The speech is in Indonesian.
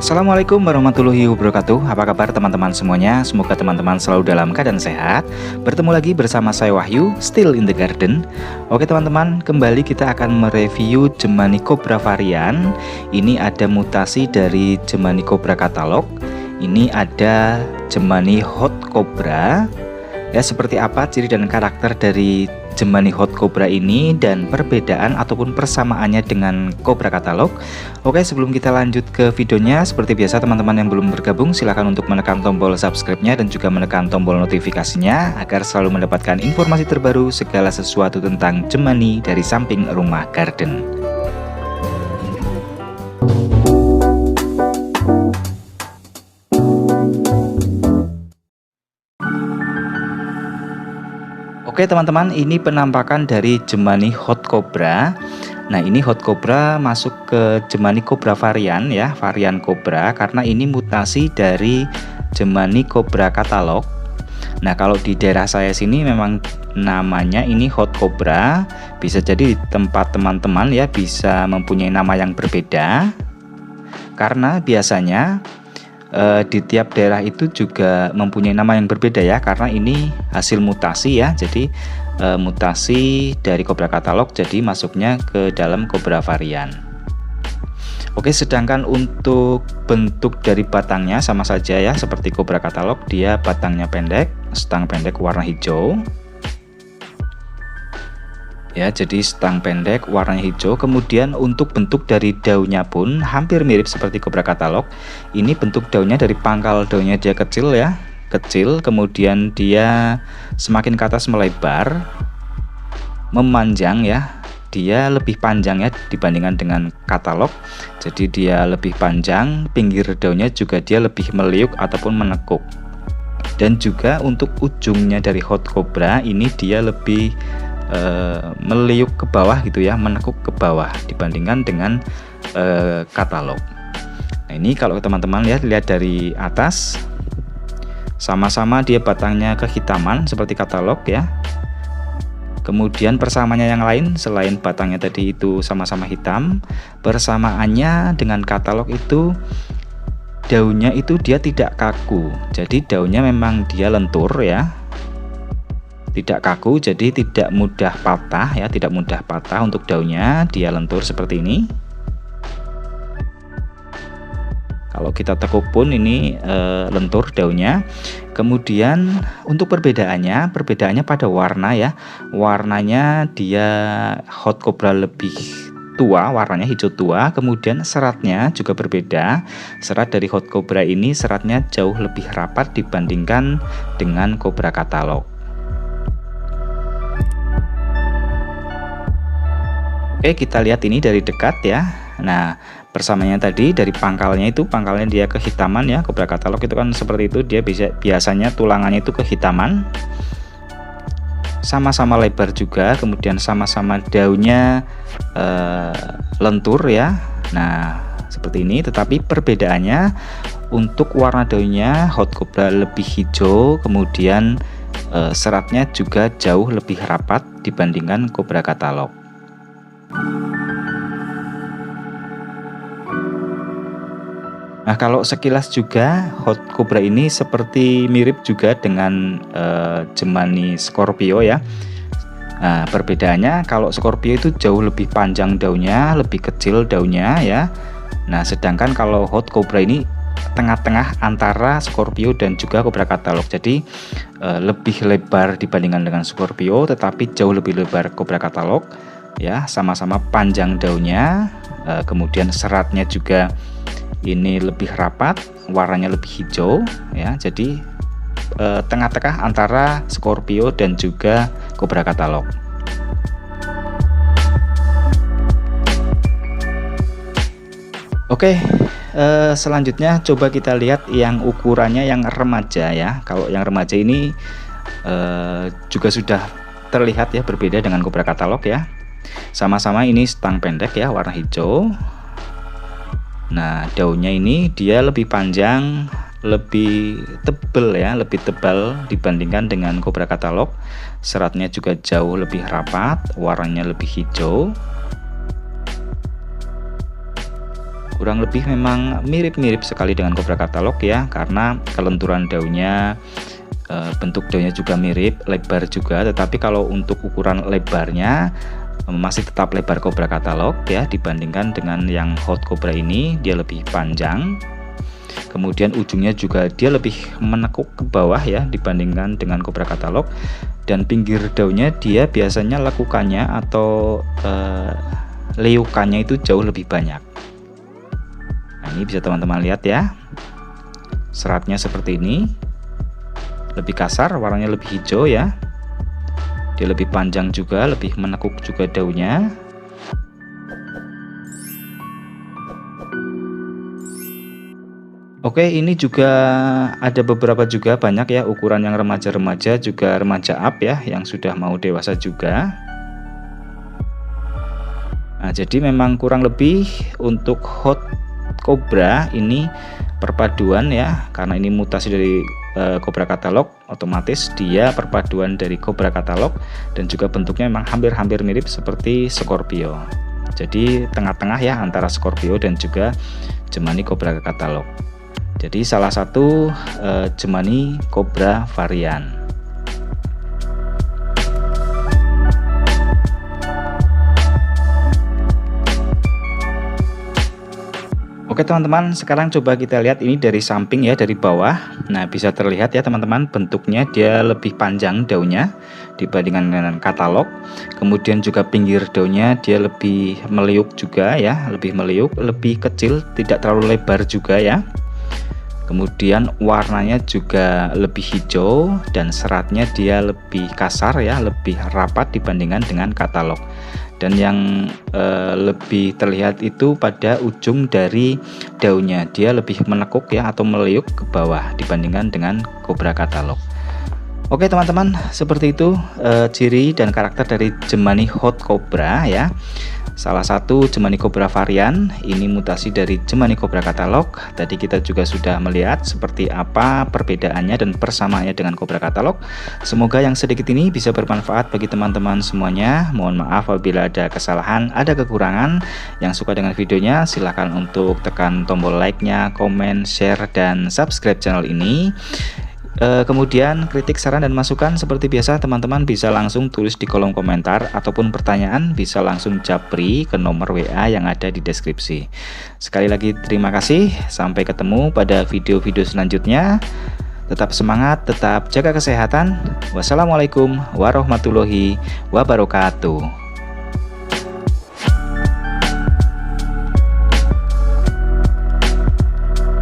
Assalamualaikum warahmatullahi wabarakatuh. Apa kabar teman-teman semuanya? Semoga teman-teman selalu dalam keadaan sehat. Bertemu lagi bersama saya Wahyu Still in the Garden. Oke teman-teman Kembali kita akan mereview Jemani Cobra varian. Ini ada mutasi dari Jemani Cobra katalog Ini ada Jemani Hot Cobra. Ya seperti apa ciri dan karakter dari Jemani Hot Cobra ini dan perbedaan ataupun persamaannya dengan Cobra katalog. Oke sebelum kita lanjut ke videonya seperti biasa teman-teman yang belum bergabung silahkan untuk menekan tombol subscribe-nya dan juga menekan tombol notifikasinya agar selalu mendapatkan informasi terbaru segala sesuatu tentang Jemani dari samping rumah garden Oke teman-teman ini penampakan dari Jemani Hot Cobra. Nah ini Hot Cobra masuk ke Jemani Cobra varian ya Varian Cobra karena ini mutasi dari Jemani Cobra katalog. Nah kalau di daerah saya sini memang namanya ini Hot Cobra. Bisa jadi di tempat teman-teman ya bisa mempunyai nama yang berbeda. Karena biasanya e, di tiap daerah itu juga mempunyai nama yang berbeda ya karena ini hasil mutasi ya. Jadi e, mutasi dari Cobra katalog jadi masuknya ke dalam Cobra varian. Oke sedangkan untuk bentuk dari batangnya sama saja ya seperti Cobra katalog dia batangnya pendek stang pendek warna hijau ya jadi stang pendek warnanya hijau. Kemudian untuk bentuk dari daunnya pun hampir mirip seperti kobra katalog ini bentuk daunnya dari pangkal daunnya dia kecil ya kecil. Kemudian dia semakin ke atas melebar memanjang ya. Dia lebih panjang ya dibandingkan dengan katalog jadi dia lebih panjang pinggir daunnya juga dia lebih meliuk ataupun menekuk. Dan juga untuk ujungnya dari hot cobra ini dia lebih uh, meliuk ke bawah gitu ya menekuk ke bawah dibandingkan dengan uh, katalog. Nah ini kalau teman-teman lihat lihat dari atas sama-sama dia batangnya kehitaman seperti katalog ya. Kemudian persamaannya yang lain selain batangnya tadi itu sama-sama hitam persamaannya dengan katalog itu daunnya itu dia tidak kaku. Jadi daunnya memang dia lentur ya tidak kaku jadi tidak mudah patah ya tidak mudah patah untuk daunnya dia lentur seperti ini. Kalau kita tekuk pun ini e, lentur daunnya. Kemudian untuk perbedaannya perbedaannya pada warna ya. Warnanya dia hot cobra lebih tua warnanya hijau tua. Kemudian seratnya juga berbeda. Serat dari hot cobra ini seratnya jauh lebih rapat dibandingkan dengan cobra katalog Oke kita lihat ini dari dekat ya. Nah persamanya tadi dari pangkalnya itu pangkalnya dia kehitaman ya Cobra katalog itu kan seperti itu. Dia bisa biasanya tulangannya itu kehitaman. Sama-sama lebar juga kemudian sama-sama daunnya uh, lentur ya. Nah seperti ini tetapi perbedaannya untuk warna daunnya hot cobra lebih hijau kemudian uh, seratnya juga jauh lebih rapat dibandingkan cobra katalog Nah kalau sekilas juga Hot Cobra ini seperti mirip juga dengan uh, Jemani Scorpio ya. Nah perbedaannya kalau Scorpio itu jauh lebih panjang daunnya lebih kecil daunnya ya. Nah sedangkan kalau Hot Cobra ini tengah-tengah antara Scorpio dan juga Cobra katalog. Jadi uh, lebih lebar dibandingkan dengan Scorpio tetapi jauh lebih lebar Cobra katalog ya sama-sama panjang daunnya. E, kemudian seratnya juga ini lebih rapat warnanya lebih hijau ya. Jadi eh, tengah-tengah antara Scorpio dan juga Cobra katalog Oke eh, selanjutnya coba kita lihat yang ukurannya yang remaja ya. Kalau yang remaja ini eh, juga sudah terlihat ya berbeda dengan Cobra katalog ya sama-sama ini stang pendek ya warna hijau. Nah daunnya ini dia lebih panjang lebih tebal ya lebih tebal dibandingkan dengan kobra katalog seratnya juga jauh lebih rapat warnanya lebih hijau. Kurang lebih memang mirip-mirip sekali dengan kobra katalog ya karena kelenturan daunnya eh, bentuk daunnya juga mirip lebar juga. Tetapi kalau untuk ukuran lebarnya masih tetap lebar kobra katalog ya dibandingkan dengan yang hot cobra ini dia lebih panjang. Kemudian ujungnya juga dia lebih menekuk ke bawah ya dibandingkan dengan kobra katalog. Dan pinggir daunnya dia biasanya lekukannya atau uh, liukannya itu jauh lebih banyak. Nah ini bisa teman-teman lihat ya. Seratnya seperti ini. Lebih kasar warnanya lebih hijau ya dia lebih panjang juga lebih menekuk juga daunnya Oke ini juga ada beberapa juga banyak ya ukuran yang remaja-remaja juga remaja up ya yang sudah mau dewasa juga. Nah jadi memang kurang lebih untuk hot cobra ini perpaduan ya karena ini mutasi dari cobra katalog otomatis dia perpaduan dari cobra katalog dan juga bentuknya memang hampir-hampir mirip seperti Scorpio jadi tengah-tengah ya antara Scorpio dan juga Jemani cobra katalog jadi salah satu Jemani Cobra varian. Oke teman-teman, sekarang coba kita lihat ini dari samping ya, dari bawah. Nah, bisa terlihat ya teman-teman, bentuknya dia lebih panjang daunnya dibandingkan dengan katalog. Kemudian juga pinggir daunnya dia lebih meliuk juga ya, lebih meliuk, lebih kecil, tidak terlalu lebar juga ya kemudian warnanya juga lebih hijau dan seratnya dia lebih kasar ya lebih rapat dibandingkan dengan katalog dan yang e, lebih terlihat itu pada ujung dari daunnya. Dia lebih menekuk ya atau meliuk ke bawah dibandingkan dengan kobra katalog. Oke teman-teman seperti itu e, ciri dan karakter dari Jemani Hot Cobra ya Salah satu Jemani Cobra varian, ini mutasi dari Jemani Cobra katalog. Tadi kita juga sudah melihat seperti apa perbedaannya dan persamaannya dengan Cobra katalog. Semoga yang sedikit ini bisa bermanfaat bagi teman-teman semuanya. Mohon maaf apabila ada kesalahan, ada kekurangan. Yang suka dengan videonya silahkan untuk tekan tombol like-nya, komen, share, dan subscribe channel ini. E, kemudian kritik saran dan masukan seperti biasa teman-teman bisa langsung tulis di kolom komentar ataupun pertanyaan bisa langsung japri ke nomor WA yang ada di deskripsi. Sekali lagi terima kasih, sampai ketemu pada video-video selanjutnya. Tetap semangat, tetap jaga kesehatan. Wassalamualaikum warahmatullahi wabarakatuh.